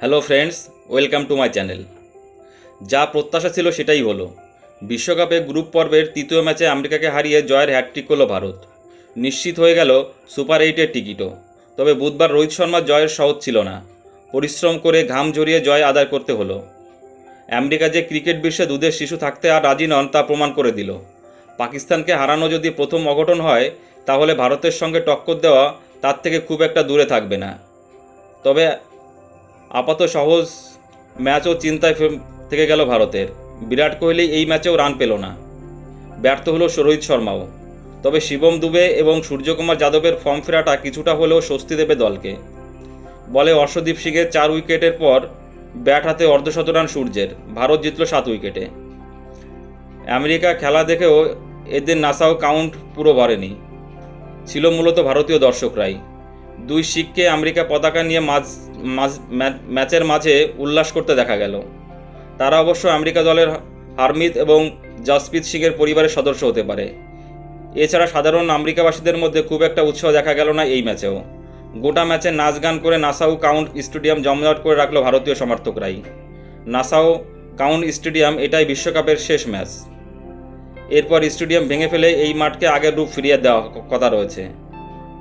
Hello friends, welcome to my channel. যা প্রত্যাশা ছিল সেটাই হলো, বিশ্বকাপে গ্রুপ পর্বের তৃতীয় ম্যাচে আমেরিকাকে হারিয়ে জয়ের হ্যাটট্রিক করল ভারত। নিশ্চিত হয়ে গেল সুপার এইটের টিকিটও। তবে বুধবার রোহিত শর্মা জয়ের সহজ ছিল না। পরিশ্রম করে ঘাম জড়িয়ে জয় আদায় করতে হলো। আমেরিকা যে ক্রিকেট বিশ্বে দুধের শিশু থাকতে আর রাজি নন তা প্রমাণ করে দিল। পাকিস্তানকে হারানো যদি প্রথম অঘটন হয়, তাহলে ভারতের সঙ্গে টক্কর দেওয়া তার থেকে খুব একটা দূরে থাকবে না। তবে আপাত সহজ ম্যাচও চিন্তায় থেকে গেল ভারতের। বিরাট কোহলি এই ম্যাচেও রান পেল না। ব্যর্থ হলো রোহিত শর্মাও। তবে শিবম দুবে এবং সূর্যকুমার যাদবের ফর্ম ফেরাটা কিছুটা হলেও স্বস্তি দেবে দলকে। বলে অর্শদীপ সিংয়ের চার উইকেটের পর ব্যাট হাতে অর্ধশত রান সূর্যের। ভারত জিতল সাত উইকেটে। আমেরিকা খেলা দেখেও এদের নাসাও কাউন্ট পুরো ভরেনি। ছিল মূলত ভারতীয় দর্শকরাই। দুই শিখকে আমেরিকা পতাকা নিয়ে মাঝ, মাঝ- ম্যাচের মাঝে উল্লাস করতে দেখা গেল। তারা অবশ্য আমেরিকা দলের হারমিত এবং জসপ্রীত সিংয়ের পরিবারের সদস্য হতে পারে। এছাড়া সাধারণ আমেরিকাবাসীদের মধ্যে খুব একটা উৎসাহ দেখা গেল না এই ম্যাচেও। গোটা ম্যাচে নাচ গান করে নাসাউ কাউন্ট স্টেডিয়াম জমজট করে রাখল ভারতীয় সমর্থকরাই। নাসাউ কাউন্ট স্টেডিয়াম এটাই বিশ্বকাপের শেষ ম্যাচ। এরপর স্টেডিয়াম ভেঙে ফেলে এই মাঠকে আগের রূপ ফিরিয়ে দেওয়া কথা রয়েছে।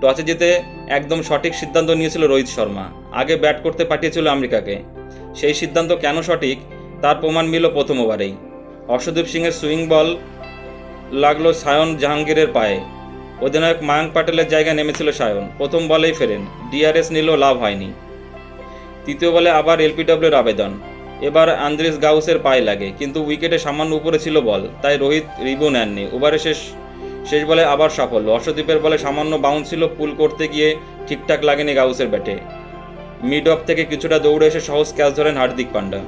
টসে জিতে একদম সঠিক সিদ্ধান্ত নিয়েছিল রোহিত শর্মা। আগে ব্যাট করতে পাঠিয়েছিল আমেরিকাকে। সেই সিদ্ধান্ত কেন সঠিক, তার প্রমাণ মিলল প্রথম ওভারেই। অর্শদীপ সিংয়ের সুইং বল লাগল সায়ন জাহাঙ্গীরের পায়ে। অধিনায়ক মায়াঙ্ক প্যাটেলের জায়গায় নেমেছিল সায়ন। প্রথম বলেই ফেরেন। ডিআরএস নিলেও লাভ হয়নি। তৃতীয় বলে আবার এলপিডব্লিউর আবেদন। এবার আন্দ্রিস গাউসের পায়ে লাগে, কিন্তু উইকেটে সামান্য উপরে ছিল বল, তাই রোহিত রিবু নেননি। ওভারে শেষ শেষ বলে আবার সাফল্য। অর্শদীপের বলে সামান্য বাউন্স ছিল পুল করতে গিয়ে ঠিকঠাক লাগেনি গাউসের ব্যাটে। মিড অফ থেকে কিছুটা দৌড়ে এসে সহজ ক্যাচ ধরেন হার্দিক পান্ডা।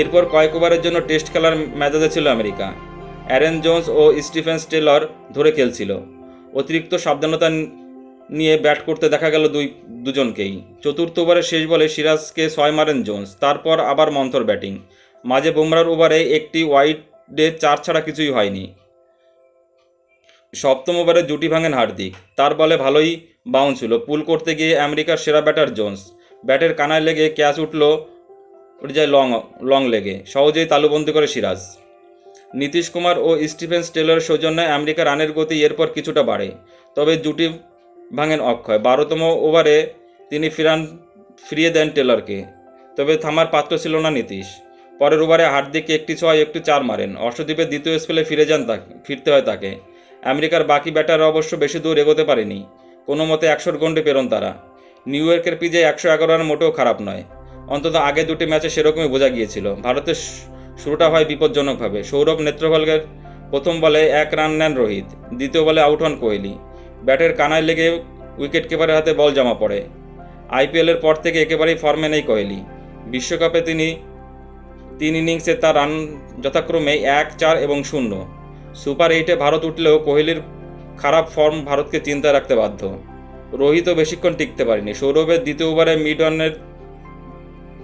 এরপর কয়েক ওভারের জন্য টেস্ট খেলার মেজাজে ছিল আমেরিকা। অ্যারেন জোন্স ও স্টিফেন স্টেলর ধরে খেলছিল। অতিরিক্ত সাবধানতা নিয়ে ব্যাট করতে দেখা গেল দুই, দুজনকেই। চতুর্থ ওভারের শেষ বলে সিরাজকে ছয় মারেন জোন্স। তারপর আবার মন্থর ব্যাটিং। মাঝে বুমরার ওভারে একটি ওয়াইডে চার ছাড়া কিছুই হয়নি। সপ্তম ওভারে জুটি ভাঙেন হার্দিক তার বলে ভালোই বাউন্স ছিল পুল করতে গিয়ে আমেরিকার সেরা ব্যাটার জোন্স। ব্যাটের কানায় লেগে ক্যাচ উঠল উঠে যায় লং লং লেগে। সহজেই তালুবন্দি করে সিরাজ। নীতিশ কুমার ও স্টিফেন স্টেলের সৌজন্যে আমেরিকা রানের গতি এরপর কিছুটা বাড়ে। তবে জুটি ভাঙেন অক্ষয়। বারোতম ওভারে তিনি ফিরান, ফিরিয়ে দেন টেলরকে তবে থামার পাত্র ছিল না নীতিশ। পরের ওভারে হার্দিককে একটি ছয়, একটি চার মারেন। অর্শদীপের দ্বিতীয় স্পেলে ফিরে যান তাকে, ফিরতে হয় তাকে। আমেরিকার বাকি ব্যাটাররা অবশ্য বেশি দূর এগোতে পারেনি। কোনো মতে একশোর গন্ডে পেরন তারা। নিউ ইয়র্কের পিজে একশো এগারো রান মোটেও খারাপ নয়। অন্তত আগে দুটি ম্যাচে সেরকমই বোঝা গিয়েছিল। ভারতের শুরুটা হয় বিপজ্জনকভাবে। সৌরভ নেত্রপালের প্রথম বলে এক রান নেন রোহিত, দ্বিতীয় বলে আউট হন কোহলি। ব্যাটের কানায় লেগে উইকেট কিপারের হাতে বল জমা পড়ে। আইপিএলের পর থেকে একেবারেই ফর্মে নেই কোহলি। বিশ্বকাপে তিনি তিন ইনিংসে তার রান যথাক্রমে এক, চার এবং শূন্য। সুপার এইটে ভারত উঠলেও কোহলির খারাপ ফর্ম ভারতকে চিন্তায় রাখতে বাধ্য। রোহিতও বেশিক্ষণ টিকতে পারেনি। সৌরভের দ্বিতীয় ওভারে মিড অনের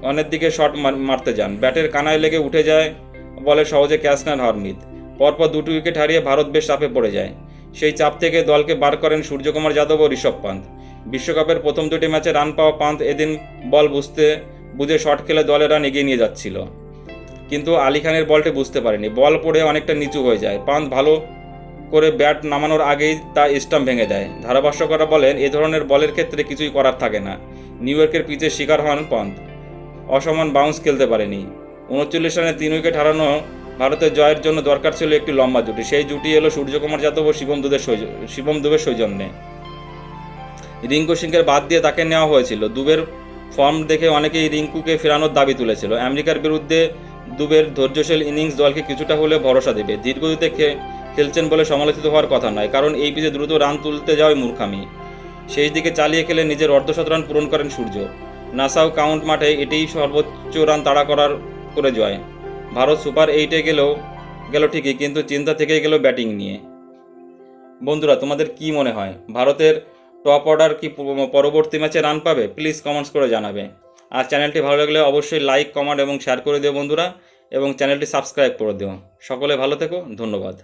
অনের দিকে শট মারতে যান। ব্যাটের কানায় লেগে উঠে যায় বলে সহজে ক্যাচ নেন হরমিত। পরপর দুটি উইকেট হারিয়ে ভারত বেশ চাপে পড়ে যায়। সেই চাপ থেকে দলকে বার করেন সূর্যকুমার যাদব ও ঋষভ পান্ত। বিশ্বকাপের প্রথম দুটি ম্যাচে রান পাওয়া পান্ত এদিন বল বুঝতে, বুঝে শট খেলে দলের রান এগিয়ে নিয়ে যাচ্ছিল। কিন্তু আলী খানের বলটি বুঝতে পারেনি। বল পড়ে অনেকটা নিচু হয়ে যায়। পান্ত ভালো করে ব্যাট নামানোর আগেই তা স্টাম্প ভেঙে দেয়। ধারাভাষ্যকরা বলেন, এ ধরনের বলের ক্ষেত্রে কিছুই করার থাকে না। নিউ ইয়র্কের পিচে শিকার হন পন্থ অসমান বাউন্স খেলতে পারেনি। উনচল্লিশ রানে তিন উইকেট হারানো ভারতের জয়ের জন্য দরকার ছিল একটি লম্বা জুটি। সেই জুটি এলো সূর্যকুমার যাদব ও শিবম দুবের শিবম দুবের সৌজন্যে। রিঙ্কু সিংকে বাদ দিয়ে তাকে নেওয়া হয়েছিল। দুবের ফর্ম দেখে অনেকেই রিঙ্কুকে ফেরানোর দাবি তুলেছিল। আমেরিকার বিরুদ্ধে দুবের ধৈর্যশীল ইনিংস দলকে কিছুটা হলে ভরসা দেবে। খে- খেলছেন বলে সমালোচিত হওয়ার কথা নয়, কারণ এই পিচে দ্রুত রান তুলতে যাওয়াই মূর্খামি। শেষ দিকে চালিয়ে খেলে নিজের অর্ধশত রান পূরণ করেন সূর্য। নাসাউ কাউন্ট মাঠে এটাই সর্বোচ্চ রান তাড়া করার করে জয়। ভারত সুপার এইটে গেলেও গেল ঠিকই, কিন্তু চিন্তা থেকে গেল ব্যাটিং নিয়ে। বন্ধুরা, তোমাদের কি মনে হয়? ভারতের টপ অর্ডার কি পরবর্তী ম্যাচে রান পাবে? প্লিজ কমেন্টস করে জানাবে। আর চ্যানেলটি ভালো লাগলে অবশ্যই লাইক কমেন্ট এবং শেয়ার করে দিও বন্ধুরা, এবং চ্যানেলটি সাবস্ক্রাইব করে দিও। সকলে ভালো থেকো, ধন্যবাদ।